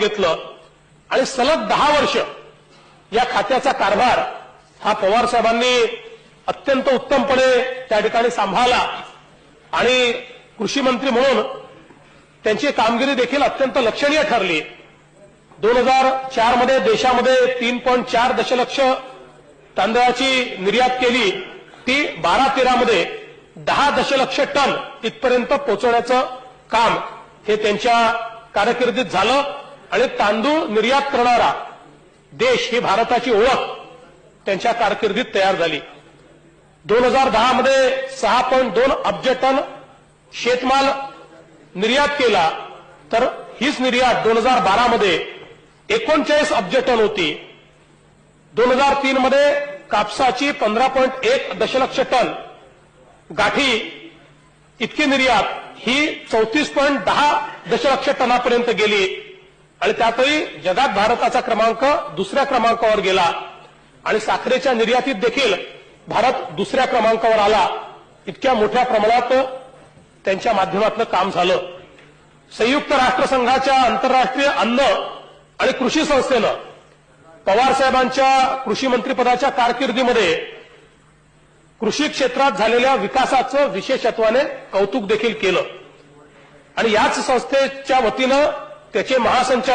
घेतलं. आणि सलग दहा वर्ष या खात्याचा कारभार हा पवार साहेबांनी अत्यंत उत्तमपणे त्या ठिकाणी सांभाळला. आणि कृषी मंत्री म्हणून त्यांची कामगिरी देखील अत्यंत लक्षणीय ठरली. दोन हजार चारमध्ये देशामध्ये तीन पॉईंट चार दशलक्ष तांदळाची निर्यात केली. ती बारा तेरामध्ये दहा दशलक्ष टन इथपर्यंत पोहोचवण्याचं काम हे त्यांच्या कारकिर्दीत झालं. आणि तांदूळ निर्यात करणारा देश ही भारताची ओळख त्यांच्या कारकिर्दीत तयार झाली. दोन हजार दहा मध्ये सहा पॉईंट दोन अब्ज टन शेतमाल निर्यात केला तर हीच निर्यात दोन हजार बारा मध्ये एकोणचाळीस अब्ज टन होती. दोन हजार तीन मध्ये कापसाची पंधरा पॉईंट एक दशलक्ष टन गाठी इतकी निर्यात ही चौतीस पॉईंट दहा दशलक्ष टनापर्यंत गेली. आणि त्यातही जगात भारताचा क्रमांक दुसऱ्या क्रमांकावर गेला. आणि साखरेच्या निर्यातीत देखील भारत दुसऱ्या क्रमांकावर आला. इतक्या मोठ्या प्रमाणात त्यांच्या माध्यमातलं काम झालं. संयुक्त राष्ट्रसंघाच्या आंतरराष्ट्रीय अन्न आणि कृषी संस्थेनं पवार साहेबांच्या कृषी मंत्रीपदाच्या कारकिर्दीमध्ये कृषी क्षेत्रात झालेल्या विकासाचं विशेषत्वाने कौतुक देखील केलं. आणि याच संस्थेच्या वतीनं त्याचे महासंचालक